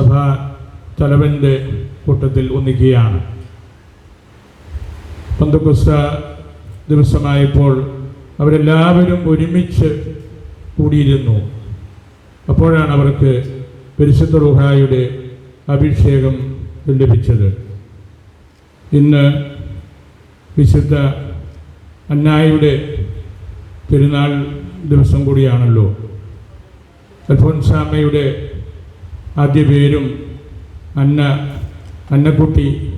സഭാ തലവന്റെ കൂട്ടത്തിൽ ഒന്നിക്കുകയാണ്. പന്തക്കുസ്ത ദിവസമായപ്പോൾ അവരെല്ലാവരും ഒരുമിച്ച് കൂടിയിരുന്നു. അപ്പോഴാണ് അവർക്ക് പരിശുദ്ധ റുഹായുടെ അഭിഷേകം ലഭിച്ചത്. ഇന്ന് വിശുദ്ധ അന്നായുടെ പെരുന്നാൾ ദിവസം കൂടിയാണല്ലോ. അൽഫോൻസാമ്മയുടെ ആദ്യ പേരും അന്ന അന്നക്കുട്ടി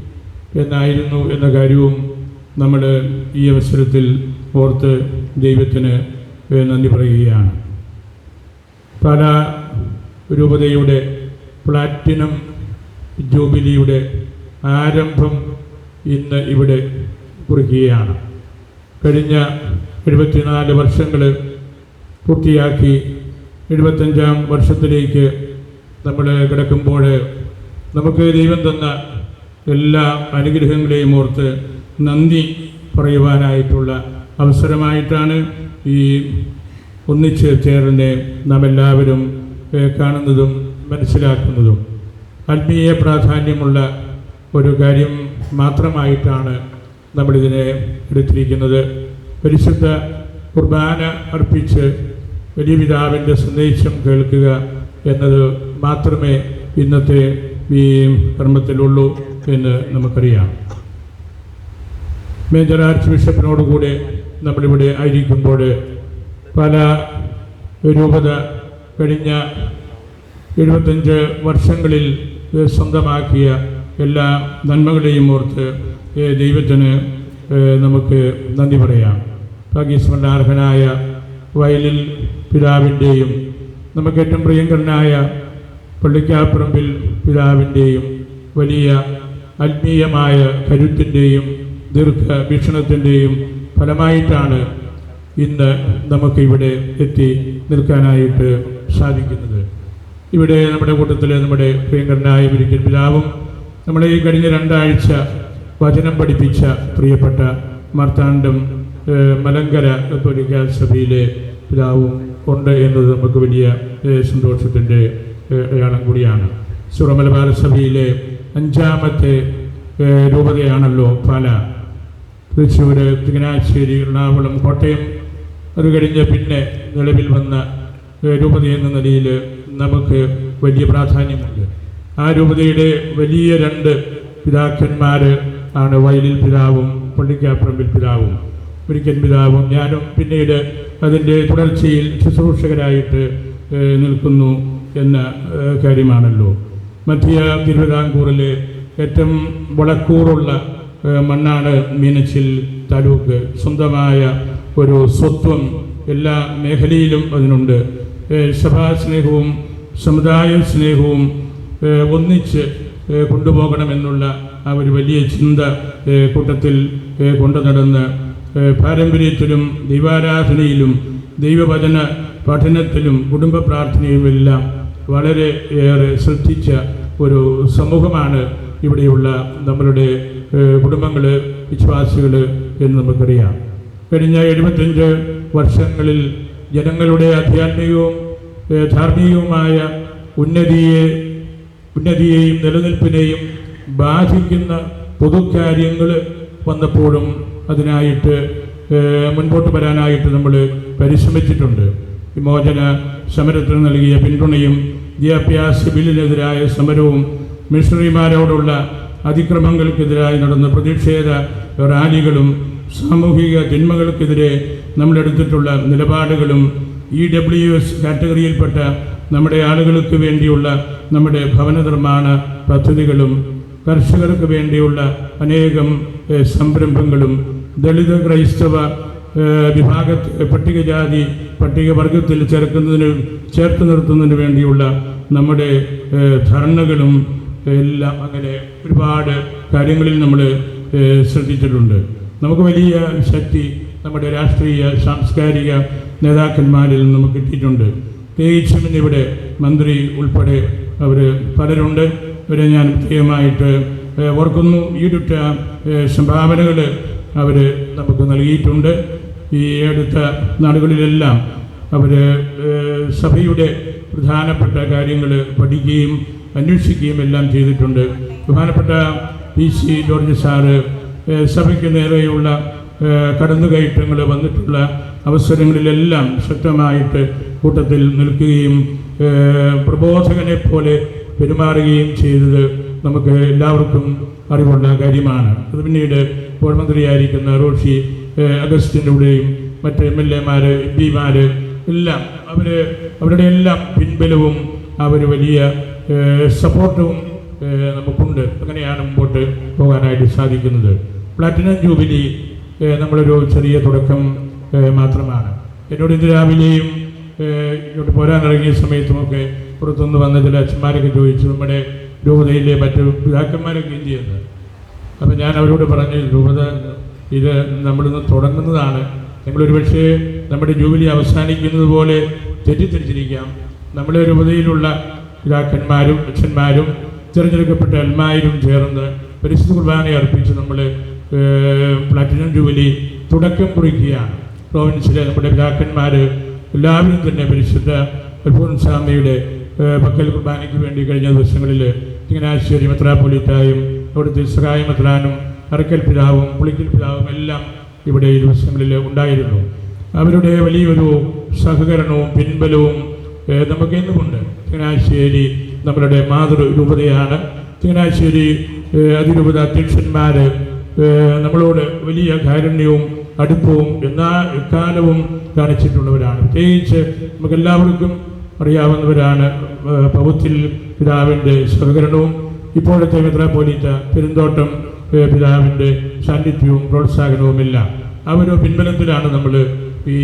എന്നായിരുന്നു എന്ന കാര്യവും നമ്മൾ ഈ അവസരത്തിൽ ഓർത്ത് ദൈവത്തിന് നന്ദി പറയുകയാണ്. പല രൂപതയുടെ പ്ലാറ്റിനം ജൂബിലിയുടെ ആരംഭം ഇന്ന് ഇവിടെ കുറിക്കുകയാണ്. കഴിഞ്ഞ എഴുപത്തിനാല് വർഷങ്ങൾ പൂർത്തിയാക്കി എഴുപത്തഞ്ചാം വർഷത്തിലേക്ക് നമ്മൾ കിടക്കുമ്പോൾ നമുക്ക് ദൈവം തന്ന എല്ലാ അനുഗ്രഹങ്ങളെയും ഓർത്ത് നന്ദി പറയുവാനായിട്ടുള്ള അവസരമായിട്ടാണ് ഈ ഒന്നിച്ച് ചേർന്ന് നാം എല്ലാവരും കാണുന്നതും മനസ്സിലാക്കുന്നതും. ആത്മീയ പ്രാധാന്യമുള്ള ഒരു കാര്യം മാത്രമായിട്ടാണ് നമ്മളിതിനെ എടുത്തിരിക്കുന്നത്. പരിശുദ്ധ കുർബാന അർപ്പിച്ച് വലിയ പിതാവിന്റെ സന്ദേശം കേൾക്കുക. എന്നത് മാത്രമേ ഇന്നത്തെ ഈ കർമ്മത്തിലുള്ളൂ എന്ന് നമുക്കറിയാം. മേജർ ആർച്ച് ബിഷപ്പിനോടുകൂടെ നമ്മളിവിടെ ആയിരിക്കുമ്പോൾ പല രൂപത കഴിഞ്ഞ എഴുപത്തഞ്ച് വർഷങ്ങളിൽ സ്വന്തമാക്കിയ എല്ലാ നന്മകളെയും ഓർത്ത് ദൈവത്തിന് നമുക്ക് നന്ദി പറയാം. ഭാഗ്യസ്മരണാർഹനായ വയലിൽ പിതാവിന്റെയും നമുക്ക് ഏറ്റവും പ്രിയങ്കരനായ പള്ളിക്കാപ്പുറമ്പിൽ പിതാവിന്റെയും വലിയ ആത്മീയമായ കരുത്തിന്റെയും ദീർഘവീക്ഷണത്തിന്റെയും ഫലമായിട്ടാണ് ഇന്ന് നമുക്കിവിടെ എത്തി നിൽക്കാനായിട്ട് സാധിക്കുന്നത്. ഇവിടെ നമ്മുടെ കൂട്ടത്തിൽ നമ്മുടെ പ്രിയങ്കരനായ വിരിക്കൽ പിതാവും നമ്മളെ ഈ കഴിഞ്ഞ രണ്ടാഴ്ച വചനം പഠിപ്പിച്ച പ്രിയപ്പെട്ട മാർത്താണ്ഡം മലങ്കര കത്തോലിക്ക സഭയിലെ പിതാവും ഉണ്ട് എന്നത് നമുക്ക് വലിയ സന്തോഷത്തിന്റെ അടയാളം കൂടിയാണ്. സുറമലബാർ സഭയിലെ അഞ്ചാമത്തെ രൂപതയാണല്ലോ പാല. തൃശ്ശൂർ ചങ്ങനാശ്ശേരി എറണാകുളം കോട്ടയം. അത് കഴിഞ്ഞ് പിന്നെ നിലവിൽ വന്ന രൂപത എന്ന നിലയിൽ നമുക്ക് വലിയ പ്രാധാന്യമുണ്ട്. ആ രൂപതയുടെ വലിയ രണ്ട് പിതാക്കന്മാർ ആണ് വയലിൽ പിതാവും പള്ളിക്കാപ്പറമ്പിൽ പിതാവും. ഒരിക്കൽ പിതാവും ഞാനും പിന്നീട് അതിന്റെ തുടർച്ചയിൽ ശുശ്രൂഷകരായിട്ട് നിൽക്കുന്നു എന്ന കാര്യമാണല്ലോ. മധ്യ തിരുവിതാംകൂറിലെ ഏറ്റവും വളക്കൂറുള്ള മണ്ണാണ് മീനച്ചിൽ താലൂക്ക് സ്വന്തമായ ഒരു സ്വത്വം എല്ലാ മേഖലയിലും അതിനുണ്ട്. സഭാ സ്നേഹവും സമുദായ സ്നേഹവും ഒന്നിച്ച് കൊണ്ടുപോകണമെന്നുള്ള ആ ഒരു വലിയ ചിന്ത കൂട്ടത്തിൽ കൊണ്ടു നടന്ന് പാരമ്പര്യത്തിലും ദൈവാരാധനയിലും ദൈവവചന പഠനത്തിലും കുടുംബ പ്രാർത്ഥനയുമെല്ലാം വളരെ ഏറെ ശ്രദ്ധിച്ച ഒരു സമൂഹമാണ് ഇവിടെയുള്ള നമ്മളുടെ കുടുംബങ്ങൾ വിശ്വാസികൾ എന്ന് നമുക്കറിയാം. കഴിഞ്ഞ എഴുപത്തഞ്ച് വർഷങ്ങളിൽ ജനങ്ങളുടെ ആധ്യാത്മികവും ധാർമ്മികവുമായ ഉന്നതിയെ ഉന്നതിയെയും നിലനിൽപ്പിനെയും ബാധിക്കുന്ന പൊതുകാര്യങ്ങൾ വന്നപ്പോഴും അതിനായിട്ട് മുൻപോട്ട് വരാനായിട്ട് നമ്മൾ പരിശ്രമിച്ചിട്ടുണ്ട്. വിമോചന സമരത്തിന് നൽകിയ പിന്തുണയും വിദ്യാഭ്യാസ ബില്ലിനെതിരായ സമരവും മിഷണറിമാരോടുള്ള അതിക്രമങ്ങൾക്കെതിരായി നടന്ന പ്രതിഷേധ റാലികളും സാമൂഹിക തിന്മകൾക്കെതിരെ നമ്മളെടുത്തിട്ടുള്ള നിലപാടുകളും ഇ ഡബ്ല്യു എസ് കാറ്റഗറിയിൽപ്പെട്ട നമ്മുടെ ആളുകൾക്ക് വേണ്ടിയുള്ള നമ്മുടെ ഭവന നിർമ്മാണ പദ്ധതികളും കർഷകർക്ക് വേണ്ടിയുള്ള അനേകം സംരംഭങ്ങളും ദളിത് ക്രൈസ്തവ വിഭാഗ പട്ടികജാതി പട്ടികവർഗത്തിൽ ചേർക്കുന്നതിന് ചേർത്ത് നിർത്തുന്നതിന് വേണ്ടിയുള്ള നമ്മുടെ ധർണകളും എല്ലാം അങ്ങനെ ഒരുപാട് കാര്യങ്ങളിൽ നമ്മൾ ശ്രദ്ധിച്ചിട്ടുണ്ട്. നമുക്ക് വലിയ ശക്തി നമ്മുടെ രാഷ്ട്രീയ സാംസ്കാരിക നേതാക്കന്മാരിൽ നമുക്ക് കിട്ടിയിട്ടുണ്ട്. പ്രത്യേകിച്ചും ഇന്നിവിടെ മന്ത്രി ഉൾപ്പെടെ അവർ പലരുണ്ട്. ഇവരെ ഞാൻ പ്രത്യേകമായിട്ട് ഓർക്കുന്നു. ഈടുറ്റ സംഭാവനകൾ അവർ നമുക്ക് നൽകിയിട്ടുണ്ട്. ഈ അടുത്ത നാടുകളിലെല്ലാം അവർ സഭയുടെ പ്രധാനപ്പെട്ട കാര്യങ്ങൾ പഠിക്കുകയും അന്വേഷിക്കുകയും എല്ലാം ചെയ്തിട്ടുണ്ട്. ബഹുമാനപ്പെട്ട പി സി ജോർജ് സാറ് സഭയ്ക്ക് നേരെയുള്ള കടന്നുകയറ്റങ്ങൾ വന്നിട്ടുള്ള അവസരങ്ങളിലെല്ലാം ശക്തമായിട്ട് കൂട്ടത്തിൽ നിൽക്കുകയും പ്രബോധകനെ പോലെ പെരുമാറുകയും ചെയ്തത് നമുക്ക് എല്ലാവർക്കും അറിവുള്ള കാര്യമാണ്. അത് പിന്നീട് പ്രധാനമന്ത്രിയായിരിക്കുന്ന റോഷി ഏഹ് അഗസ്റ്റിന്റെയും മറ്റ് എം എൽ എമാർ എം പിമാർ എല്ലാം അവർ അവരുടെ എല്ലാം പിൻബലവും അവർ വലിയ സപ്പോർട്ടും നമുക്കുണ്ട്. അങ്ങനെയാണ് മുമ്പോട്ട് പോകാനായിട്ട് സാധിക്കുന്നത്. പ്ലാറ്റിനം ജൂബിലി നമ്മളൊരു ചെറിയ തുടക്കം മാത്രമാണ്. എന്നോട് ഇന്ന് രാവിലെയും ഇങ്ങോട്ട് പോരാനിറങ്ങിയ സമയത്തുമൊക്കെ പുറത്തുനിന്ന് വന്ന ചില അച്ഛന്മാരൊക്കെ ചോദിച്ചു നമ്മുടെ രൂപതയിലെ മറ്റു പിതാക്കന്മാരൊക്കെ ചെയ്യുന്നത് അപ്പം ഞാൻ അവരോട് പറഞ്ഞു രൂപത ഇത് നമ്മളിന്ന് തുടങ്ങുന്നതാണ്. നിങ്ങളൊരു പക്ഷേ നമ്മുടെ ജൂബിലി അവസാനിക്കുന്നത് പോലെ തെറ്റിദ്ധരിച്ചിരിക്കാം. നമ്മുടെ രൂപതയിലുള്ള പിതാക്കന്മാരും അച്ഛന്മാരും തിരഞ്ഞെടുക്കപ്പെട്ട അൽമാരും ചേർന്ന് പരിശുദ്ധ കുർബാന അർപ്പിച്ച് നമ്മൾ പ്ലാറ്റിനം ജൂബിലി തുടക്കം കുറിക്കുകയാണ്. പ്രോവിൻസിലെ നമ്മുടെ പിതാക്കന്മാർ എല്ലാവരും തന്നെ പരിശുദ്ധ അൽഫോൻസാമയുടെ സ്വാമിയുടെ പക്കൽ കുർബാനയ്ക്ക് വേണ്ടി കഴിഞ്ഞ ദിവസങ്ങളിൽ ചങ്ങനാശ്ശേരി മെത്രാപ്പൊലീറ്റായും അവിടുത്തെ സഹായ മെത്രാനും അറക്കൽ പിതാവും പുളിക്കൽ പിതാവും എല്ലാം ഇവിടെ ദിവസങ്ങളിൽ ഉണ്ടായിരുന്നു. അവരുടെ വലിയൊരു സഹകരണവും പിൻബലവും നമുക്ക് എന്നുമുണ്ട് ചങ്ങനാശ്ശേരി നമ്മളുടെ മാതൃരൂപതയാണ്. ചങ്ങനാശ്ശേരി അതിരൂപത അധ്യക്ഷന്മാർ നമ്മളോട് വലിയ കാരുണ്യവും അടുപ്പവും എല്ലാ എക്കാലവും കാണിച്ചിട്ടുള്ളവരാണ്. പ്രത്യേകിച്ച് നമുക്കെല്ലാവർക്കും അറിയാവുന്നവരാണ് പൗത്തിൽ പിതാവിന്റെ സ്വകരണവും ഇപ്പോഴത്തെ മെത്രാപ്പോലീത്ത പെരുന്തോട്ടം പിതാവിന്റെ സാന്നിധ്യവും പ്രോത്സാഹനവുമില്ല. ആ ഒരു പിൻബലത്തിലാണ് നമ്മൾ ഈ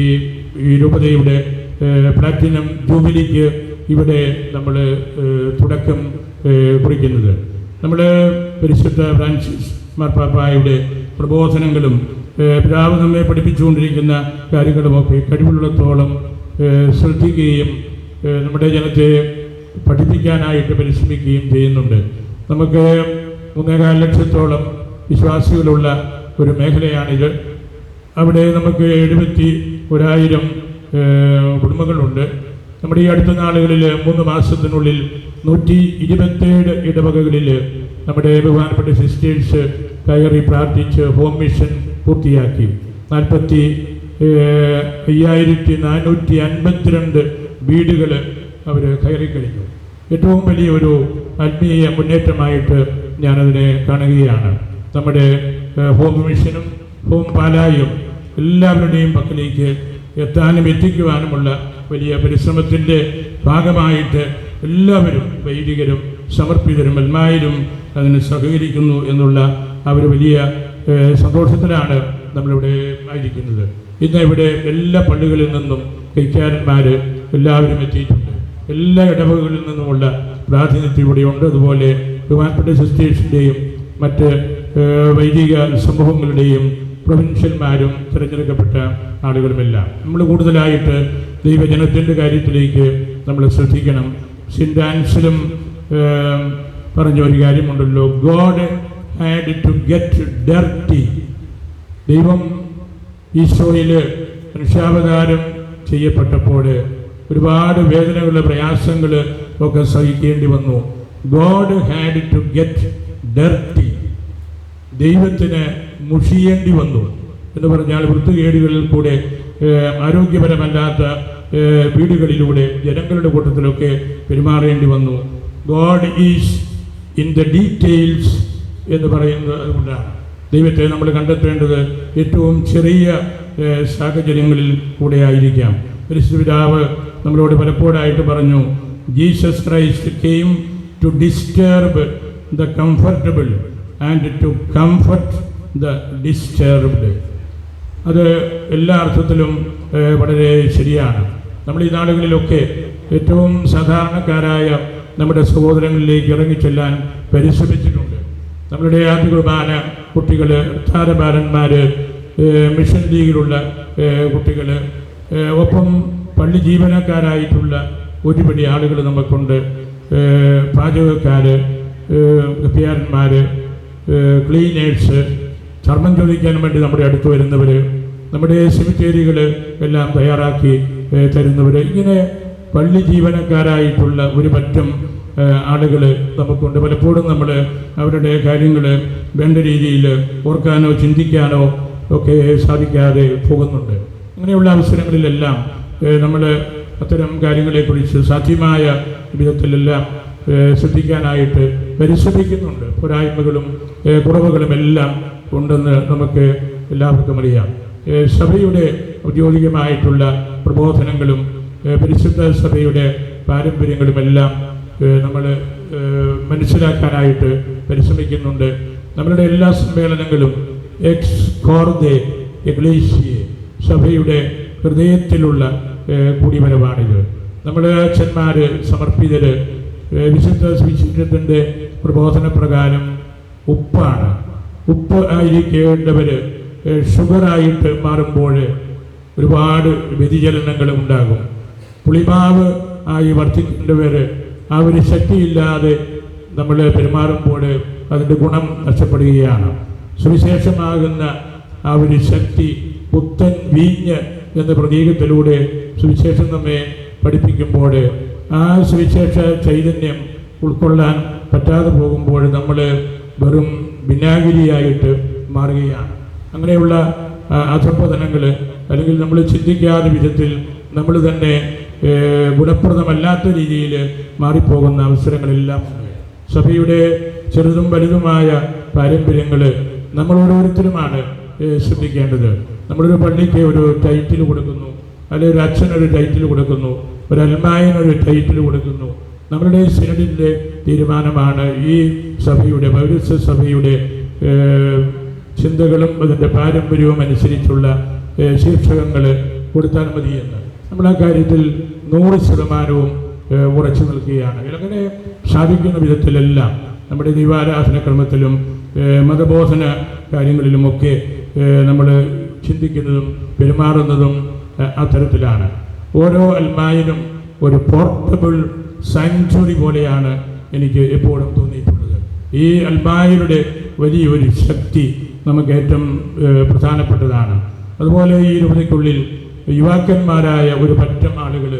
ഈ രൂപതയുടെ പ്ലാറ്റിനം ജൂബിലിക്ക് ഇവിടെ നമ്മൾ തുടക്കം കുറിക്കുന്നത്. നമ്മൾ പരിശുദ്ധ ഫ്രാൻസിസ് മാർപ്പാപ്പായുടെ പ്രബോധനങ്ങളും പിതാവ് നമ്മെ പഠിപ്പിച്ചുകൊണ്ടിരിക്കുന്ന കാര്യങ്ങളുമൊക്കെ കഴിവുള്ളിടത്തോളം ശ്രദ്ധിക്കുകയും നമ്മുടെ ജനത്തെ പഠിപ്പിക്കാനായിട്ട് പരിശ്രമിക്കുകയും ചെയ്യുന്നുണ്ട്. നമുക്ക് മൂന്നേകാൽ ലക്ഷത്തോളം വിശ്വാസികളുള്ള ഒരു മേഖലയാണിത് അവിടെ നമുക്ക് എഴുപത്തി ഒരായിരം കുടുംബങ്ങളുണ്ട്. നമ്മുടെ ഈ അടുത്ത നാളുകളിൽ മൂന്ന് മാസത്തിനുള്ളിൽ നൂറ്റി ഇരുപത്തേഴ് ഇടവകകളിൽ നമ്മുടെ ബഹുമാനപ്പെട്ട സിസ്റ്റേഴ്സ് കയറി പ്രാർത്ഥിച്ച് ഹോം മിഷൻ പൂർത്തിയാക്കി. നാൽപ്പത്തി അയ്യായിരത്തി നാനൂറ്റി അൻപത്തിരണ്ട് വീടുകൾ അവർ കയറിക്കഴിഞ്ഞു. ഏറ്റവും വലിയ ഒരു ആത്മീയ മുന്നേറ്റമായിട്ട് ഞാനതിനെ കാണുകയാണ്. നമ്മുടെ ഹോം മിഷനും ഹോം പാലായും എല്ലാവരുടെയും പക്കലേക്ക് എത്താനും എത്തിക്കുവാനുമുള്ള വലിയ പരിശ്രമത്തിന്റെ ഭാഗമായിട്ട് എല്ലാവരും വൈദികരും സമർപ്പിതരും എല്ലാവരും അതിന് സഹകരിക്കുന്നു എന്നുള്ള അവർ വലിയ സന്തോഷത്തിലാണ് നമ്മളിവിടെ ആയിരിക്കുന്നത്. ഇന്ന് ഇവിടെ എല്ലാ പള്ളികളിൽ നിന്നും കൈക്കാരന്മാർ എല്ലാവരും എത്തിയിട്ടുണ്ട്. എല്ലാ ഇടവകളിൽ നിന്നുമുള്ള പ്രാതിനിധ്യം ഇവിടെയുണ്ട് അതുപോലെ ബഹുമാനപ്പെട്ട സിസ്റ്റേഴ്സിന്റെയും മറ്റ് വൈദിക സമൂഹങ്ങളുടെയും പ്രൊവിൻഷ്യന്മാരും തിരഞ്ഞെടുക്കപ്പെട്ട ആളുകളുമെല്ലാം. നമ്മൾ കൂടുതലായിട്ട് ദൈവജനത്തിന്റെ കാര്യത്തിലേക്ക് നമ്മൾ ശ്രദ്ധിക്കണം. സിൻഡാൻസിലും പറഞ്ഞ ഒരു കാര്യമുണ്ടല്ലോ. God had to get dirty. ദൈവം ഈശോയിൽ മനുഷ്യാവതാരം ചെയ്യപ്പെട്ടപ്പോൾ ഒരുപാട് വേദനകൾ പ്രയാസങ്ങൾ ഒക്കെ സഹിക്കേണ്ടി വന്നു. God had to get dirty ദൈവത്തിന് മുഷിയേണ്ടി വന്നു. എന്ന് പറഞ്ഞാൽ വൃത്തികേടുകളിൽ കൂടെ ആരോഗ്യപരമല്ലാത്ത വീടുകളിലൂടെ ജനങ്ങളുടെ കൂട്ടത്തിലൊക്കെ പെരുമാറേണ്ടി വന്നു. God is in the details എന്ന് പറയുന്നത് അതുകൊണ്ടാണ് ദൈവത്തെ നമ്മൾ കണ്ടെത്തേണ്ടത് ഏറ്റവും ചെറിയ സാഹചര്യങ്ങളിൽ കൂടെ ആയിരിക്കാം. പരിശുദ്ധപിതാവ് നമ്മളോട് പലപ്പോഴായിട്ട് പറഞ്ഞു Jesus Christ came to disturb the comfortable and to comfort the disturbed അത് എല്ലാ അർത്ഥത്തിലും വളരെ ശരിയാണ്. നമ്മൾ ഈ നാടുകളിലൊക്കെ ഏറ്റവും സാധാരണക്കാരായ നമ്മുടെ സഹോദരങ്ങളിലേക്ക് ഇറങ്ങിച്ചെല്ലാൻ പരിശ്രമിച്ചിട്ടുണ്ട്. നമ്മളുടെ ആദ്യ കുർബാന കുട്ടികൾ താരബാലന്മാർ മിഷൻ ലീഗിലുള്ള കുട്ടികൾ ഒപ്പം പള്ളി ജീവനക്കാരായിട്ടുള്ള ഒരുപടി ആളുകൾ നമുക്കുണ്ട് പാചകക്കാർ ഗപ്പിയാരന്മാർ ക്ലീനേഴ്സ് ചർമ്മം ചോദിക്കാൻ വേണ്ടി നമ്മുടെ അടുത്ത് വരുന്നവർ നമ്മുടെ സെമിത്തേരികൾ എല്ലാം തയ്യാറാക്കി തരുന്നവർ ഇങ്ങനെ പള്ളി ജീവനക്കാരായിട്ടുള്ള ഒരു പറ്റം ആളുകൾ നമുക്കുണ്ട് പലപ്പോഴും നമ്മൾ അവരുടെ കാര്യങ്ങൾ വേണ്ട രീതിയിൽ ഓർക്കാനോ ചിന്തിക്കാനോ ഒക്കെ സാധിക്കാതെ പോകുന്നുണ്ട്. അങ്ങനെയുള്ള അവസരങ്ങളിലെല്ലാം നമ്മൾ അത്തരം കാര്യങ്ങളെക്കുറിച്ച് സാധ്യമായ വിധത്തിലെല്ലാം ശ്രദ്ധിക്കാനായിട്ട് പരിശ്രമിക്കുന്നുണ്ട്. പോരായ്മകളും കുറവുകളും എല്ലാം ഉണ്ടെന്ന് നമുക്ക് എല്ലാവർക്കും അറിയാം. സഭയുടെ ഔദ്യോഗികമായിട്ടുള്ള പ്രബോധനങ്ങളും പരിശുദ്ധ സഭയുടെ പാരമ്പര്യങ്ങളുമെല്ലാം നമ്മൾ മനസ്സിലാക്കാനായിട്ട് പരിശ്രമിക്കുന്നുണ്ട്. നമ്മളുടെ എല്ലാ സമ്മേളനങ്ങളും എക്സ് കോർദെ എഗ്ലേഷ്യയെ സഭയുടെ ഹൃദയത്തിലുള്ള കൂടിവരവാണിത് നമ്മുടെ അച്ഛന്മാർ സമർപ്പിതർ വിശുദ്ധ സുവിശേഷത്തിന്റെ പ്രബോധന പ്രകാരം ഉപ്പാണ്. ഉപ്പ് ആയിരിക്കേണ്ടവർ ഷുഗറായിട്ട് മാറുമ്പോൾ ഒരുപാട് വ്യതിചലനങ്ങൾ ഉണ്ടാകും. പുളിമാവ് ആയി വർദ്ധിക്കേണ്ടവർ ആ ഒരു ശക്തിയില്ലാതെ നമ്മൾ പെരുമാറുമ്പോൾ അതിന്റെ ഗുണം നഷ്ടപ്പെടുകയാണ്. സുവിശേഷമാകുന്ന ആ ഒരു ശക്തി പുത്തൻ വീഞ്ഞ് എന്ന പ്രതീകത്തിലൂടെ സുവിശേഷം നമ്മെ പഠിപ്പിക്കുമ്പോൾ ആ സുവിശേഷ ചൈതന്യം ഉൾക്കൊള്ളാൻ പറ്റാതെ പോകുമ്പോൾ നമ്മൾ വെറും വിനാഗിരിയായിട്ട് മാറുകയാണ്. അങ്ങനെയുള്ള അധപ്പതനങ്ങൾ അല്ലെങ്കിൽ നമ്മൾ ചിന്തിക്കാതെ വിധത്തിൽ നമ്മൾ തന്നെ ഗുണപ്രദമല്ലാത്ത രീതിയിൽ മാറിപ്പോകുന്ന അവസരങ്ങളെല്ലാം സഭയുടെ ചെറുതും വലുതുമായ പാരമ്പര്യങ്ങൾ നമ്മൾ ഓരോരുത്തരുമാണ് ശ്രദ്ധിക്കേണ്ടത്. നമ്മളൊരു പള്ളിക്ക് ഒരു ടൈറ്റിൽ കൊടുക്കുന്നു. അല്ലെങ്കിൽ ഒരു അച്ഛനൊരു ടൈറ്റിൽ കൊടുക്കുന്നു. ഒരു അൽമായനൊരു ടൈറ്റിൽ കൊടുക്കുന്നു. നമ്മളുടെ സിനഡിന്റെ തീരുമാനമാണ് ഈ സഭയുടെ പൗരസ്യ സഭയുടെ ചിന്തകളും അതിന്റെ പാരമ്പര്യവും അനുസരിച്ചുള്ള ശീർഷകങ്ങൾ കൊടുത്താൽ മതിയെന്ന് നമ്മൾ ആ കാര്യത്തിൽ നൂറ് ശതമാനവും ഉറച്ചു നിൽക്കുകയാണ്. അങ്ങനെ സാധിക്കുന്ന വിധത്തിലെല്ലാം നമ്മുടെ ദൈവാരാധന ക്രമത്തിലും മതബോധന കാര്യങ്ങളിലുമൊക്കെ നമ്മൾ ചിന്തിക്കുന്നതും പെരുമാറുന്നതും അത്തരത്തിലാണ്. ഓരോ അൽമായിലും ഒരു പോർട്ടബിൾ സാങ്ച്വറി പോലെയാണ് എനിക്ക് എപ്പോഴും തോന്നിയിട്ടുള്ളത്. ഈ അൽമായിയുടെ വലിയൊരു ശക്തി നമുക്ക് ഏറ്റവും പ്രധാനപ്പെട്ടതാണ്. അതുപോലെ ഈ രൂപതയ്ക്കുള്ളിൽ യുവാക്കന്മാരായ ഒരു പറ്റം ആളുകൾ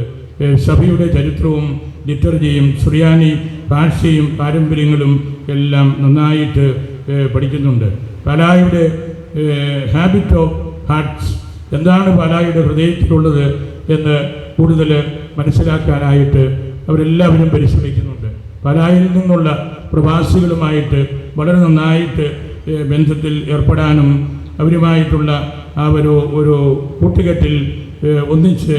സഭയുടെ ചരിത്രവും ലിറ്റർജിയും സുറിയാനി ഭാഷയും പാരമ്പര്യങ്ങളും എല്ലാം നന്നായിട്ട് പഠിക്കുന്നുണ്ട്. പലായുടെ ഹാബിറ്റ് ഓഫ് ഹാർട്ട്സ് എന്താണ് പാലായുടെ ഹൃദയത്തിലുള്ളത് എന്ന് കൂടുതൽ മനസ്സിലാക്കാനായിട്ട് അവരെല്ലാവരും പരിശ്രമിക്കുന്നുണ്ട്. പാലായിൽ നിന്നുള്ള പ്രവാസികളുമായിട്ട് വളരെ നന്നായിട്ട് ബന്ധത്തിൽ ഏർപ്പെടാനും അവരുമായിട്ടുള്ള ആ ഒരു ഒരു കൂട്ടുകെട്ടിൽ ഒന്നിച്ച്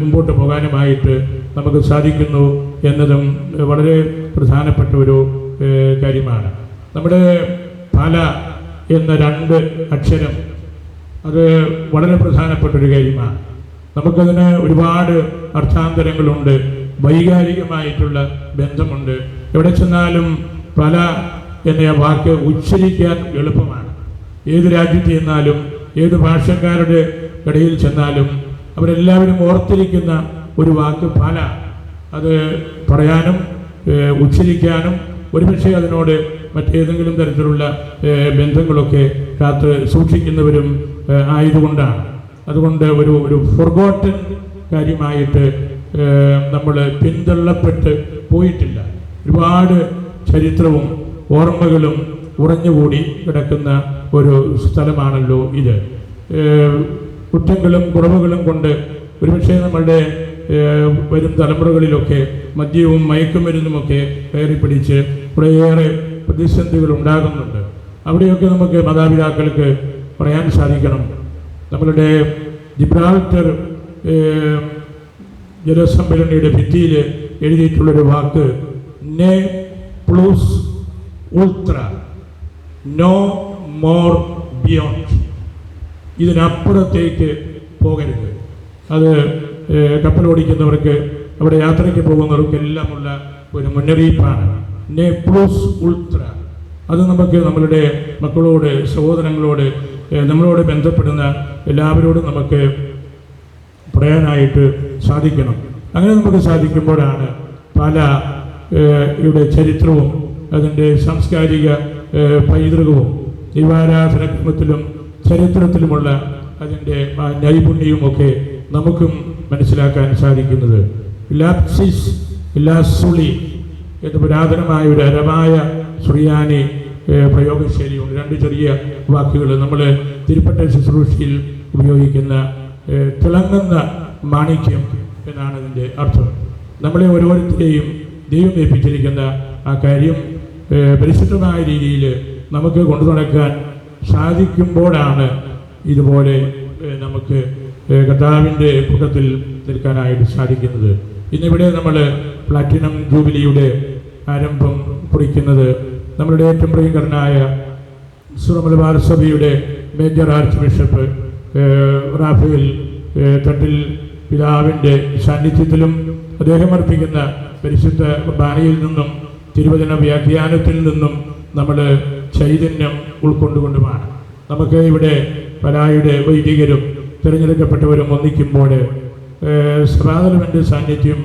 മുമ്പോട്ട് പോകാനുമായിട്ട് നമുക്ക് സാധിക്കുന്നു എന്നതും വളരെ പ്രധാനപ്പെട്ട ഒരു കാര്യമാണ്. നമ്മുടെ പാല എന്ന രണ്ട് അക്ഷരം അത് വളരെ പ്രധാനപ്പെട്ട ഒരു കാര്യമാണ്. നമുക്കതിന് ഒരുപാട് അർത്ഥാന്തരങ്ങളുണ്ട് വൈകാരികമായിട്ടുള്ള ബന്ധമുണ്ട്. എവിടെ ചെന്നാലും പല എന്ന വാക്ക് ഉച്ചരിക്കാൻ എളുപ്പമാണ്. ഏത് രാജ്യത്ത് ചെന്നാലും ഏത് ഭാഷക്കാരുടെ ഇടയിൽ ചെന്നാലും അവരെല്ലാവരും ഓർത്തിരിക്കുന്ന ഒരു വാക്ക് പല. അത് പറയാനും ഉച്ചരിക്കാനും ഒരുപക്ഷെ അതിനോട് മറ്റേതെങ്കിലും തരത്തിലുള്ള ബന്ധങ്ങളൊക്കെ കാത്ത് സൂക്ഷിക്കുന്നവരും ആയതുകൊണ്ടാണ്. അതുകൊണ്ട് ഒരു ഒരു ഫൊർഗോട്ടൻ കാര്യമായിട്ട് നമ്മൾ പിന്തള്ളപ്പെട്ട് പോയിട്ടില്ല. ഒരുപാട് ചരിത്രവും ഓർമ്മകളും ഉറഞ്ഞുകൂടി കിടക്കുന്ന ഒരു സ്ഥലമാണല്ലോ ഇത്. കുറ്റങ്ങളും കുറവുകളും കൊണ്ട് ഒരുപക്ഷെ നമ്മളുടെ വരും തലമുറകളിലൊക്കെ മദ്യവും മയക്കുമരുന്നുമൊക്കെ കയറി പിടിച്ച് കുറേയേറെ പ്രതിസന്ധികൾ ഉണ്ടാകുന്നുണ്ട് അവിടെയൊക്കെ നമുക്ക് മാതാപിതാക്കൾക്ക് പറയാൻ സാധിക്കണം. നമ്മളുടെ ജിബ്രാൾട്ടർ ജലസംഭരണിയുടെ ഭിത്തിയിൽ എഴുതിയിട്ടുള്ളൊരു വാക്ക് നെ പ്ലൂസ് ഉൾത്ര നോ മോർ ബിയോണ്ട് ഇതിനപ്പുറത്തേക്ക് പോകരുത്. അത് കപ്പലോടിക്കുന്നവർക്ക് അവിടെ യാത്രയ്ക്ക് പോകുന്നവർക്കെല്ലാമുള്ള ഒരു മുന്നറിയിപ്പാണ്. നെ പ്ലൂസ് ഉൾത്ര അത് നമുക്ക് നമ്മളുടെ മക്കളോട് സഹോദരങ്ങളോട് നമ്മളോട് ബന്ധപ്പെടുന്ന എല്ലാവരോടും നമുക്ക് പറയാനായിട്ട് സാധിക്കണം. അങ്ങനെ നമുക്ക് സാധിക്കുമ്പോഴാണ് പല ഇവിടെ ചരിത്രവും അതിന്റെ സാംസ്കാരിക പൈതൃകവും ദൈവാരാധന ക്രമത്തിലും ചരിത്രത്തിലുമുള്ള അതിന്റെ നൈപുണ്യവും നൈപുണ്യവുമൊക്കെ നമുക്കും മനസ്സിലാക്കാൻ സാധിക്കുന്നത്. ലാപ്സിസ് ലാസുളി എന്ന് പുരാതനമായ ഒരു അരമായ സുറിയാനി പ്രയോഗശൈലിയുണ്ട്. രണ്ട് ചെറിയ വാക്കുകൾ നമ്മൾ തിരുപ്പറ്റ ശുശ്രൂഷയിൽ ഉപയോഗിക്കുന്ന തിളങ്ങുന്ന മാണിക്യം എന്നാണ് ഇതിന്റെ അർത്ഥം. നമ്മളെ ഓരോരുത്തരെയും ദൈവം ഏൽപ്പിച്ചിരിക്കുന്ന ആ കാര്യം പരിശുദ്ധമായ രീതിയിൽ നമുക്ക് കൊണ്ടു നടക്കാൻ സാധിക്കുമ്പോഴാണ് ഇതുപോലെ നമുക്ക് കർത്താവിന്റെ കൂട്ടത്തിൽ നിൽക്കാനായിട്ട് സാധിക്കുന്നത്. ഇന്നിവിടെ നമ്മൾ പ്ലാറ്റിനം ജൂബിലിയുടെ ആരംഭം കുറിക്കുന്നത് നമ്മളുടെ ഏറ്റവും പ്രിയങ്കരനായ സുറമലബാർ സഭയുടെ major archbishop Raphael Thattil പിതാവിന്റെ സാന്നിധ്യത്തിലും അദ്ദേഹം അർപ്പിക്കുന്ന പരിശുദ്ധ കുർബാനയിൽ നിന്നും തിരുവചന വ്യാഖ്യാനത്തിൽ നിന്നും നമ്മൾ ചൈതന്യം ഉൾക്കൊണ്ടുകൊണ്ടുമാണ്. നമുക്ക് ഇവിടെ പലായുടെ വൈദികരും തിരഞ്ഞെടുക്കപ്പെട്ടവരും ഒന്നിക്കുമ്പോൾ സഭാതലവന്റെ സാന്നിധ്യം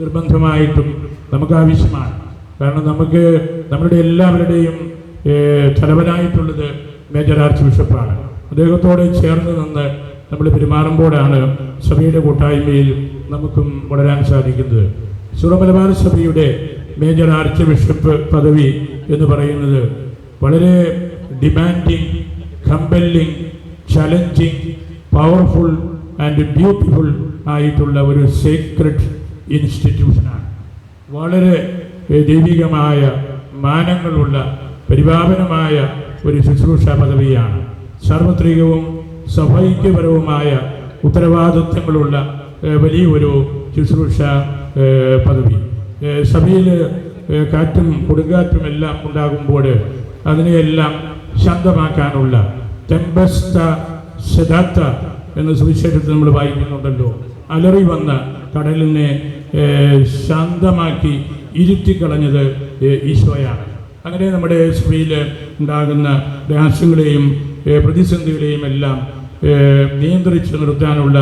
നിർബന്ധമായിട്ടും നമുക്ക് ആവശ്യമാണ്. കാരണം നമുക്ക് നമ്മുടെ എല്ലാവരുടെയും തലവനായിട്ടുള്ളത് മേജർ ആർച്ച് ബിഷപ്പാണ്. അദ്ദേഹത്തോട് ചേർന്ന് നിന്ന് നമ്മൾ പെരുമാറുമ്പോഴാണ് സഭയുടെ കൂട്ടായ്മയിൽ നമുക്കും വളരാൻ സാധിക്കുന്നത്. സുറമലബാർ സഭയുടെ മേജർ ആർച്ച് ബിഷപ്പ് പദവി എന്ന് പറയുന്നത് വളരെ demanding compelling challenging powerful and beautiful ആയിട്ടുള്ള ഒരു സീക്രട്ട് ഇൻസ്റ്റിറ്റ്യൂഷനാണ് വളരെ ദൈവികമായ മാനങ്ങളുള്ള പരിപാവനമായ ഒരു ശുശ്രൂഷ പദവിയാണ്. സാർവത്രികവും സഭൈക്യപരവുമായ ഉത്തരവാദിത്വങ്ങളുള്ള വലിയൊരു ശുശ്രൂഷ പദവി. സഭയിൽ കാറ്റും കൊടുങ്കാറ്റും എല്ലാം ഉണ്ടാകുമ്പോൾ അതിനെയെല്ലാം ശാന്തമാക്കാനുള്ള ടെമ്പസ്റ്റ ശതാത്ത എന്ന സുവിശേഷത്തിൽ നമ്മൾ വായിക്കുന്നുണ്ടല്ലോ. അലറി വന്ന കടലിനെ ശാന്തമാക്കി ഇരുത്തിക്കളഞ്ഞത് കളഞ്ഞത് ഈശോയാണ്. അങ്ങനെ നമ്മുടെ സഭയിൽ ഉണ്ടാകുന്ന രഹസ്യങ്ങളെയും പ്രതിസന്ധികളെയും എല്ലാം നിയന്ത്രിച്ച് നിർത്താനുള്ള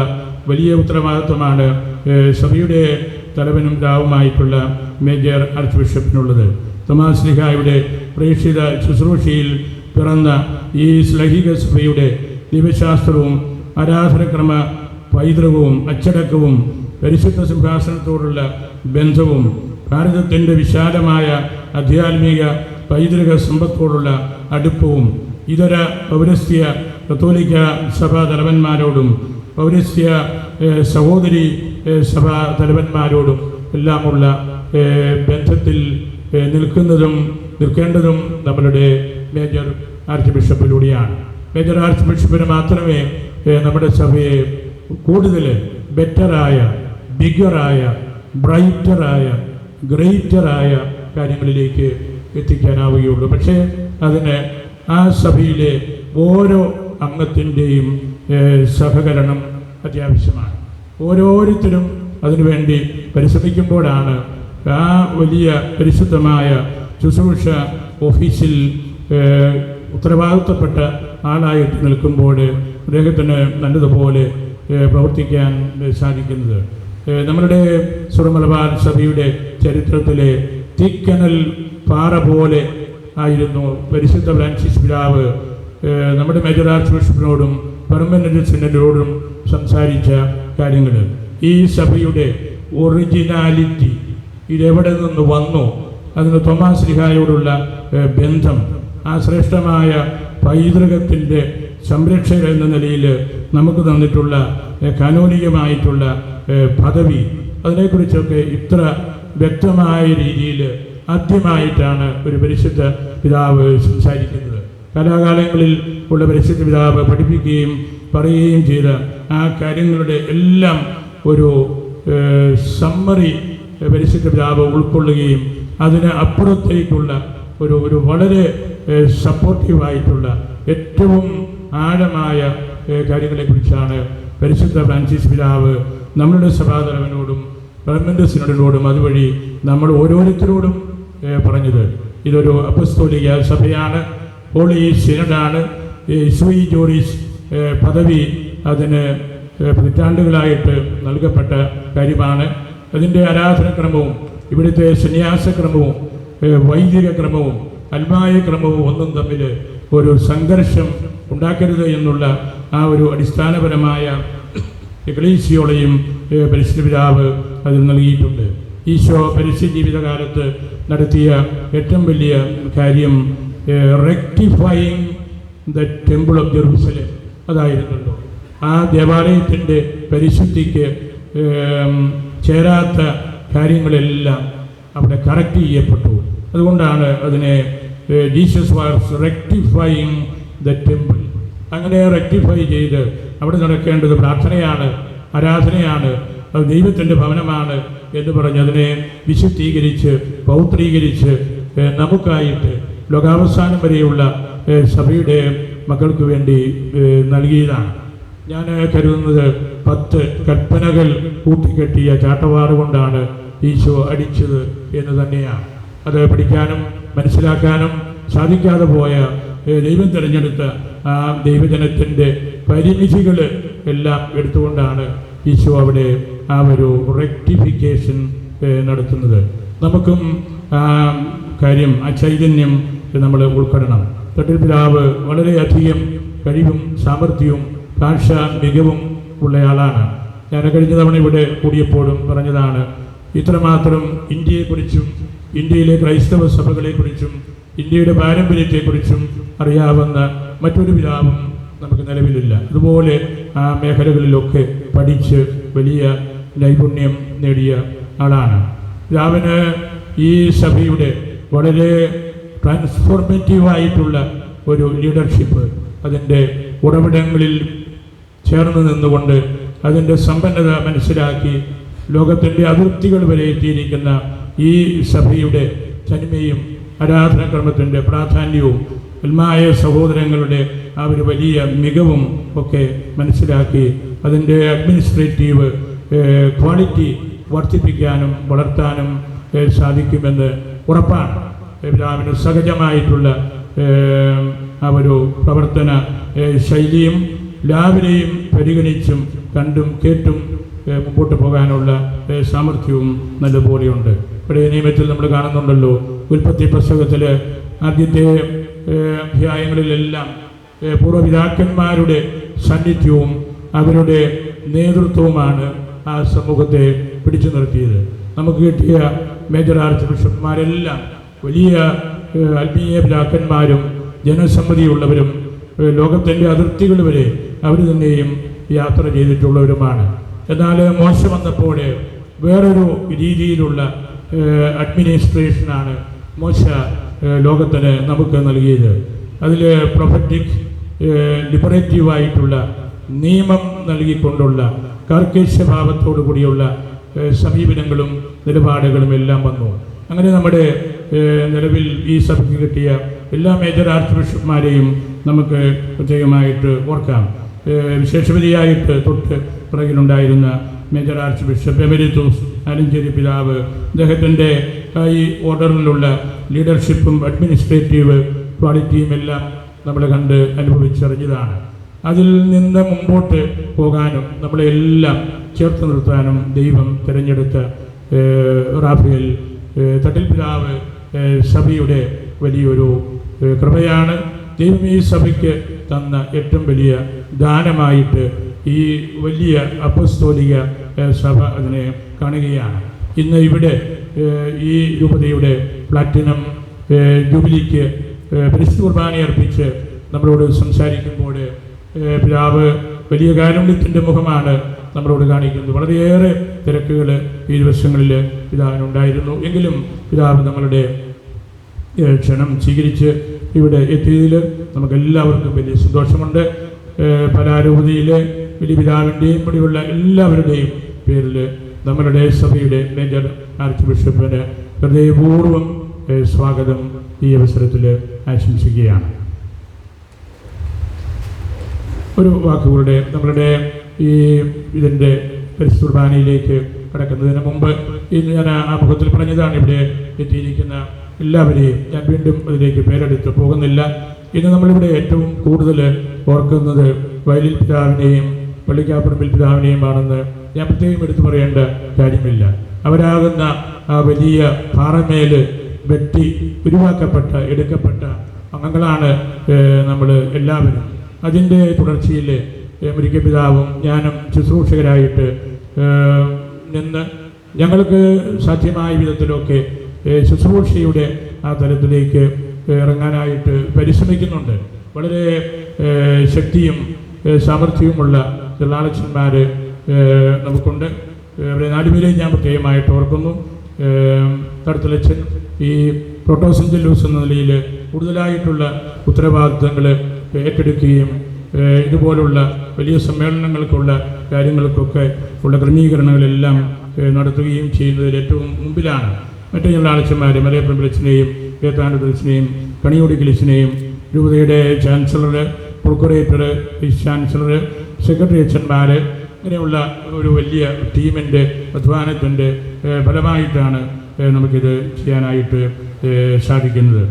വലിയ ഉത്തരവാദിത്വമാണ് സഭയുടെ തലവനും രാവുമായിട്ടുള്ള മേജർ ആർച്ച് ബിഷപ്പിനുള്ളത് തോമാസ് ലിഹായുടെ പ്രേക്ഷിത ശുശ്രൂഷയിൽ പിറന്ന ഈ ശ്ലൈഹിക സഭയുടെ ദിവശാസ്ത്രവും ആരാധനക്രമ പൈതൃകവും അച്ചടക്കവും പരിശുദ്ധ സിംഹാസനത്തോടുള്ള ബന്ധവും ഭാരതത്തിന്റെ വിശാലമായ ആധ്യാത്മിക പൈതൃക സമ്പത്തോടുള്ള അടുപ്പവും ഇതര പൗരസ്ത്യ കത്തോലിക്ക സഭാ തലവന്മാരോടും പൗരസ്ത്യ സഹോദരി സഭാ തലവന്മാരോടും എല്ലാമുള്ള ബന്ധത്തിൽ നിൽക്കുന്നതും നിൽക്കേണ്ടതും നമ്മളുടെ മേജർ ആർച്ച് ബിഷപ്പിലൂടെയാണ് മേജർ ആർച്ച് ബിഷപ്പിന് മാത്രമേ നമ്മുടെ സഭയെ കൂടുതൽ ബെറ്ററായ ബിഗറായ ബ്രൈറ്ററായ ഗ്രേറ്ററായ കാര്യങ്ങളിലേക്ക് എത്തിക്കാനാവുകയുള്ളൂ. പക്ഷേ അതിന് ആ സഭയിലെ ഓരോ അംഗത്തിന്റെയും സഹകരണം അത്യാവശ്യമാണ്. ഓരോരുത്തരും അതിനുവേണ്ടി പരിശ്രമിക്കുമ്പോഴാണ് ആ വലിയ പരിശുദ്ധമായ ശുശ്രൂഷ ഓഫീസിൽ ഉത്തരവാദിത്തപ്പെട്ട ആളായിട്ട് നിൽക്കുമ്പോൾ അദ്ദേഹത്തിന് നല്ലതുപോലെ പ്രവർത്തിക്കാൻ സാധിക്കുന്നത്. നമ്മളുടെ സുറമലബാർ സഭയുടെ ചരിത്രത്തിലെ തീക്കനൽ പാറ പോലെ ആയിരുന്നു പരിശുദ്ധ ഫ്രാൻസിസ് പിതാവ് നമ്മുടെ മേജർ ആർച്ച് ബിഷപ്പിനോടും പെർമനന്റ് സിനഡിനോടും സംസാരിച്ച കാര്യങ്ങൾ. ഈ സഭയുടെ ഒറിജിനാലിറ്റി ഇതെവിടെ നിന്ന് വന്നു? അതിന് തോമാസ് ലിഹായോടുള്ള ബന്ധം ആ ശ്രേഷ്ഠമായ പൈതൃകത്തിന്റെ സംരക്ഷകർ എന്ന നിലയിൽ നമുക്ക് തന്നിട്ടുള്ള കാനോനികമായിട്ടുള്ള പദവി അതിനെക്കുറിച്ചൊക്കെ ഇത്ര വ്യക്തമായ രീതിയിൽ ആദ്യമായിട്ടാണ് ഒരു പരിശുദ്ധ പിതാവ് സംസാരിക്കുന്നത്. കലാകാലങ്ങളിൽ ഉള്ള പരിശുദ്ധ പിതാവ് പഠിപ്പിക്കുകയും പറയുകയും ചെയ്ത ആ കാര്യങ്ങളുടെ എല്ലാം ഒരു സമ്മറി പരിശുദ്ധ പിതാവ് ഉൾക്കൊള്ളുകയും അതിന് അപ്പുറത്തേക്കുള്ള ഒരു ഒരു വളരെ സപ്പോർട്ടീവായിട്ടുള്ള ഏറ്റവും ആഴമായ കാര്യങ്ങളെക്കുറിച്ചാണ് പരിശുദ്ധ ഫ്രാൻസിസ് പിതാവ് നമ്മളുടെ സഭാതലവനോടും ഗവൺമെന്റ് സിനഡിനോടും അതുവഴി നമ്മൾ ഓരോരുത്തരോടും പറഞ്ഞത്. ഇതൊരു അപസ്തോലിക സഭയാണ്. ഹോളി സിനഡാണ്. സുയി ജോറിസ് പദവി അതിന് പതിറ്റാണ്ടുകളായിട്ട് നൽകപ്പെട്ട കാര്യമാണ്. അതിന്റെ ആരാധനക്രമവും ഇവിടുത്തെ സന്യാസക്രമവും വൈദിക ക്രമവും അൽമായ ക്രമവും ഒന്നും തമ്മിൽ ഒരു സംഘർഷം ഉണ്ടാക്കരുത് എന്നുള്ള ആ ഒരു അടിസ്ഥാനപരമായ എക്ലീസിയോളയും പരിശ്രമിതാവ് അതിൽ നൽകിയിട്ടുണ്ട്. ഈശോ പരസ്യ ജീവിതകാലത്ത് നടത്തിയ ഏറ്റവും വലിയ കാര്യം rectifying the temple of Jerusalem അതായിരുന്നല്ലോ. ആ ദേവാലയത്തിന്റെ പരിശുദ്ധിക്ക് ചേരാത്ത കാര്യങ്ങളെല്ലാം അവിടെ കറക്റ്റ് ചെയ്യപ്പെട്ടു. അതുകൊണ്ടാണ് അതിനെ Jesus was rectifying the temple അങ്ങനെ റെക്ടിഫൈ ചെയ്ത് അവിടെ നടക്കേണ്ടത് പ്രാർത്ഥനയാണ് ആരാധനയാണ്. അത് ദൈവത്തിന്റെ ഭവനമാണ് എന്ന് പറഞ്ഞ് അതിനെ വിശുദ്ധീകരിച്ച് പൗത്രീകരിച്ച് നമുക്കായിട്ട് ലോകാവസാനം വരെയുള്ള സഭയുടെ മക്കൾക്ക് വേണ്ടി നൽകിയതാണ്. ഞാൻ കരുതുന്നത് പത്ത് കൽപ്പനകൾ കൂട്ടിക്കെട്ടിയ ചാട്ടവാറ് കൊണ്ടാണ് ഈശോ അടിച്ചത് എന്ന് തന്നെയാണ്. അത് പഠിക്കാനും മനസ്സിലാക്കാനും സാധിക്കാതെ പോയ ദൈവം തിരഞ്ഞെടുത്ത ആ ദൈവജനത്തിന്റെ പരിമിതികൾ എല്ലാം എടുത്തുകൊണ്ടാണ് ഈശോ അവിടെ ആ ഒരു റെക്ടിഫിക്കേഷൻ നടത്തുന്നത്. നമുക്കും കാര്യം ആ ചൈതന്യം നമ്മൾ ഉൾപ്പെടണം തട്ടിൽ വളരെയധികം കഴിവും സാമർഥ്യവും ഭാഷ മികവും ഉള്ളയാളാണ് ഞാൻ കഴിഞ്ഞ തവണ ഇവിടെ കൂടിയപ്പോഴും പറഞ്ഞതാണ് ഇത്രമാത്രം ഇന്ത്യയെക്കുറിച്ചും ഇന്ത്യയിലെ ക്രൈസ്തവ സഭകളെക്കുറിച്ചും ഇന്ത്യയുടെ പാരമ്പര്യത്തെക്കുറിച്ചും അറിയാവുന്ന മറ്റൊരു പിതാവും നമുക്ക് നിലവിലില്ല. അതുപോലെ ആ മേഖലകളിലൊക്കെ പഠിച്ച് വലിയ നൈപുണ്യം നേടിയ ആളാണ്. രാവിന് ഈ സഭയുടെ വളരെ ട്രാൻസ്ഫോർമേറ്റീവായിട്ടുള്ള ഒരു ലീഡർഷിപ്പ് അതിന്റെ ഉറവിടങ്ങളിൽ ചേർന്ന് നിന്നുകൊണ്ട് അതിന്റെ സമ്പന്നത മനസ്സിലാക്കി ലോകത്തിന്റെ അതിർത്തികൾ വരെ എത്തിയിരിക്കുന്ന ഈ സഭയുടെ തനിമയും ആരാധനാക്രമത്തിന്റെ പ്രാധാന്യവും ഉന്മായ സഹോദരങ്ങളുടെ ആ ഒരു വലിയ മികവും ഒക്കെ മനസ്സിലാക്കി അതിന്റെ അഡ്മിനിസ്ട്രേറ്റീവ് ക്വാളിറ്റി വർദ്ധിപ്പിക്കാനും വളർത്താനും സാധിക്കുമെന്ന് ഉറപ്പാണ്. പിതാവിന് സഹജമായിട്ടുള്ള ആ ഒരു പ്രവർത്തന ശൈലിയും ലാവിനെയും പരിഗണിച്ചും കണ്ടും കേട്ടും മുമ്പോട്ട് പോകാനുള്ള സാമർഥ്യവും നല്ലപോലെയുണ്ട് ഇവിടെ നിയമത്തിൽ നമ്മൾ കാണുന്നുണ്ടല്ലോ ഉൽപ്പത്തി പുസ്തകത്തിൽ ആദ്യത്തെ അധ്യായങ്ങളിലെല്ലാം പൂർവപിതാക്കന്മാരുടെ സാന്നിധ്യവും അവരുടെ നേതൃത്വവുമാണ് ആ സമൂഹത്തെ പിടിച്ചു നിർത്തിയത്. നമുക്ക് കിട്ടിയ മേജർ ആർച്ച് ബിഷപ്പ്മാരെല്ലാം വലിയ ആത്മീയ ബ്ലാക്കന്മാരും ജനസമ്മതിയുള്ളവരും ലോകത്തിന്റെ അതിർത്തികൾ വരെ അവർ തന്നെയും യാത്ര ചെയ്തിട്ടുള്ളവരുമാണ്. എന്നാൽ മോശം വന്നപ്പോൾ വേറൊരു രീതിയിലുള്ള അഡ്മിനിസ്ട്രേഷനാണ് മോശ ലോകത്തിന് നമുക്ക് നൽകിയത്. അതിൽ പ്രൊഫറ്റിക് ലിബറേറ്റീവായിട്ടുള്ള നിയമം നൽകിക്കൊണ്ടുള്ള കാർക്കേശ്യഭാവത്തോടു കൂടിയുള്ള സമീപനങ്ങളും നിലപാടുകളും എല്ലാം വന്നു. അങ്ങനെ നമ്മുടെ നിലവിൽ ഈ സഭയ്ക്ക് കിട്ടിയ എല്ലാ മേജർ ആർച്ച് ബിഷപ്പ്മാരെയും നമുക്ക് പ്രത്യേകമായിട്ട് ഓർക്കാം. വിശേഷപതിയായിട്ട് തൊട്ട് പിറകിലുണ്ടായിരുന്ന major archbishop emeritus Alencherry പിതാവ് അദ്ദേഹത്തിന്റെ ഈ ഓർഡറിലുള്ള ലീഡർഷിപ്പും അഡ്മിനിസ്ട്രേറ്റീവ് ക്വാളിറ്റിയും എല്ലാം നമ്മൾ കണ്ട് അനുഭവിച്ചറിഞ്ഞതാണ്. അതിൽ നിന്ന് മുമ്പോട്ട് പോകാനും നമ്മളെല്ലാം ചേർത്ത് നിർത്താനും ദൈവം തിരഞ്ഞെടുത്ത റാഫേൽ തട്ടിൽ പിതാവ് സഭയുടെ വലിയൊരു കൃപയാണ്. ദൈവം ഈ സഭയ്ക്ക് തന്ന ഏറ്റവും വലിയ ദാനമായിട്ട് ഈ വലിയ അപ്പസ്തോലിക സഭ അതിനെ കാണുകയാണ്. ഇന്ന് ഇവിടെ ഈ രൂപതയുടെ പ്ലാറ്റിനം ജൂബിലിക്ക് പരിസ്ഥിതി പരിശുദ്ധ കുർബാന അർപ്പിച്ച് നമ്മളോട് സംസാരിക്കുമ്പോൾ പിതാവ് വലിയ കാരുണ്യത്തിന്റെ മുഖമാണ് നമ്മളോട് കാണിക്കുന്നത്. വളരെയേറെ തിരക്കുകൾ ഈ ദിവസങ്ങളിൽ പിതാവിനുണ്ടായിരുന്നു. എങ്കിലും പിതാവ് നമ്മളുടെ ക്ഷണം സ്വീകരിച്ച് ഇവിടെ എത്തിയതിൽ നമുക്കെല്ലാവർക്കും വലിയ സന്തോഷമുണ്ട്. പലാരൂപതയിലെ വലിയ പിതാവിന്റെയും കൂടിയുള്ള എല്ലാവരുടെയും പേരിൽ നമ്മളുടെ സഭയുടെ മേജർ ആർച്ച് ബിഷപ്പിന് ഹൃദയപൂർവം സ്വാഗതം ഈ അവസരത്തിൽ ആശംസിക്കുകയാണ്. ഒരു വാക്കുകളുടെ നമ്മളുടെ ഈ ഇതിന്റെ പരിശുദ്ധ കുർബാനയിലേക്ക് കടക്കുന്നതിന് മുമ്പ് ഇന്ന് ഞാൻ ആ മുഖത്തിൽ പറഞ്ഞതാണ് ഇവിടെ എത്തിയിരിക്കുന്ന എല്ലാവരെയും ഞാൻ വീണ്ടും അതിലേക്ക് പേരെടുത്ത് പോകുന്നില്ല. ഇന്ന് നമ്മളിവിടെ ഏറ്റവും കൂടുതൽ ഓർക്കുന്നത് വയലിൽ പിതാവിനെയും പള്ളിക്കാപ്പുറമ്പിൽ പിതാവിനെയുമാണെന്ന് ഞാൻ പ്രത്യേകം എടുത്തു പറയേണ്ട കാര്യമില്ല. അവരാകുന്ന ആ വലിയ പാറമേൽ വെട്ടി ഉരുവാക്കപ്പെട്ട എടുക്കപ്പെട്ട അംഗങ്ങളാണ് നമ്മൾ എല്ലാവരും. അതിന്റെ തുടർച്ചയിൽ അമേരിക്ക പിതാവും ഞാനും ശുശ്രൂഷകരായിട്ട് നിന്ന് ഞങ്ങൾക്ക് സാധ്യമായ വിധത്തിലൊക്കെ ശുശ്രൂഷയുടെ ആ തലത്തിലേക്ക് ഇറങ്ങാനായിട്ട് പരിശ്രമിക്കുന്നുണ്ട്. വളരെ ശക്തിയും സാമർഥ്യവുമുള്ള ചെല്ലാളച്ചന്മാർ നമുക്കുണ്ട്. അവരെ നാലുപേരെയും ഞാൻ പ്രത്യേകമായിട്ട് ഓർക്കുന്നു. കടുത്തലച്ചൻ ഈ ഈ ലൂസ് എന്ന നിലയിൽ കൂടുതലായിട്ടുള്ള ഉത്തരവാദിത്തങ്ങൾ ഏറ്റെടുക്കുകയും ഇതുപോലുള്ള വലിയ സമ്മേളനങ്ങൾക്കുള്ള കാര്യങ്ങൾക്കൊക്കെ ഉള്ള ക്രമീകരണങ്ങളെല്ലാം നടത്തുകയും ചെയ്യുന്നതിൽ ഏറ്റവും മുമ്പിലാണ്. മറ്റു ഞങ്ങളുടെ ആളച്ചന്മാർ മലയപ്പുറം ബ്രിച്ചിനെയും ഏത്താണ്ട് ബ്രിച്ചിനെയും കണിയോടി കിളിച്ചിനെയും രൂപതയുടെ chancellor procurator vice chancellor secretary അച്ഛന്മാർ ഇങ്ങനെയുള്ള ഒരു വലിയ ടീമിന്റെ അധ്വാനത്തിന്റെ ഫലമായിട്ടാണ് നമുക്കിത് ചെയ്യാനായിട്ട് സാധിക്കുന്നത്.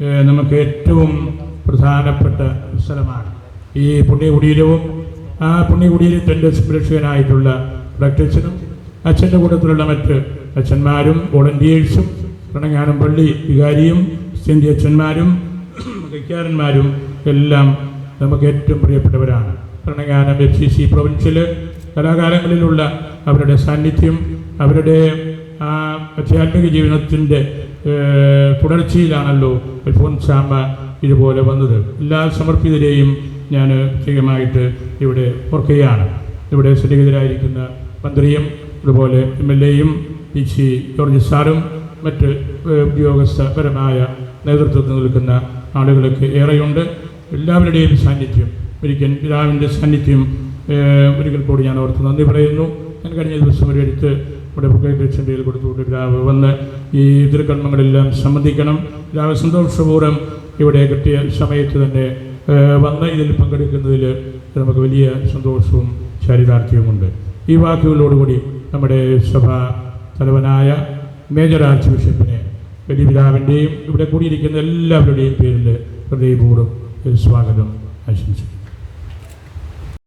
ഏഹ്, നമുക്ക് ഏറ്റവും പ്രധാനപ്പെട്ട സ്ഥലമാണ് ഈ പുണ്യകുടീരവും ആ പുണ്യകുടീരത്തിന്റെ സംരക്ഷകനായിട്ടുള്ള പ്രക്ടച്ചനും അച്ഛന്റെ കൂട്ടത്തിലുള്ള മറ്റ് അച്ഛന്മാരും വോളണ്ടിയേഴ്സും പ്രണങ്ങാനം പള്ളി വികാരിയും സിന്ധി അച്ഛന്മാരും കൈക്കാരന്മാരും എല്ലാം നമുക്ക് ഏറ്റവും പ്രിയപ്പെട്ടവരാണ്. Pranganam F C C provincial കലാകാലങ്ങളിലുള്ള അവരുടെ സാന്നിധ്യം അവരുടെ ആ ആധ്യാത്മിക ജീവിതത്തിന്റെ തുടർച്ചയിലാണല്ലോ അൽഫോൻസാമ്മ ഇതുപോലെ വന്നത്. എല്ലാ സമർപ്പിതരെയും ഞാൻ പ്രത്യേകമായിട്ട് ഇവിടെ ഓർക്കുകയാണ്. ഇവിടെ സന്നിഹിതരായിരിക്കുന്ന മന്ത്രിയും അതുപോലെ എം എൽ എയും പി സി ജോർജ് സാറും മറ്റ് ഉദ്യോഗസ്ഥപരമായ നേതൃത്വത്തിൽ നിൽക്കുന്ന ആളുകളൊക്കെ ഏറെയുണ്ട്. എല്ലാവരുടെയും സാന്നിധ്യം ഒരിക്കൽ പിതാവിന്റെ സാന്നിധ്യം ഒരിക്കൽ കൂടി ഞാൻ ഓർത്ത് നന്ദി പറയുന്നു. ഞാൻ കഴിഞ്ഞ ദിവസം ഒരു എടുത്ത് ഇവിടെ പുകയറ്റച്ഛന്റെ കൊടുത്തുകൊണ്ട് പിതാവ് വന്ന് ഈ ദുർകർമ്മങ്ങളെല്ലാം സംബന്ധിക്കണം. പിതാവ് സന്തോഷപൂർവം ഇവിടെ കിട്ടിയ സമയത്ത് തന്നെ വന്ന് ഇതിൽ പങ്കെടുക്കുന്നതിൽ നമുക്ക് വലിയ സന്തോഷവും ചാരിതാർത്ഥ്യവുമുണ്ട്. ഈ വാക്കുകളോടുകൂടി നമ്മുടെ സഭ തലവനായ മേജർ ആർച്ച് ബിഷപ്പിനെ വലിയ പിതാവിന്റെയും ഇവിടെ കൂടിയിരിക്കുന്ന എല്ലാവരുടെയും പേരിൽ ഹൃദയപൂർവം സ്വാഗതം ആശംസിക്കുന്നു.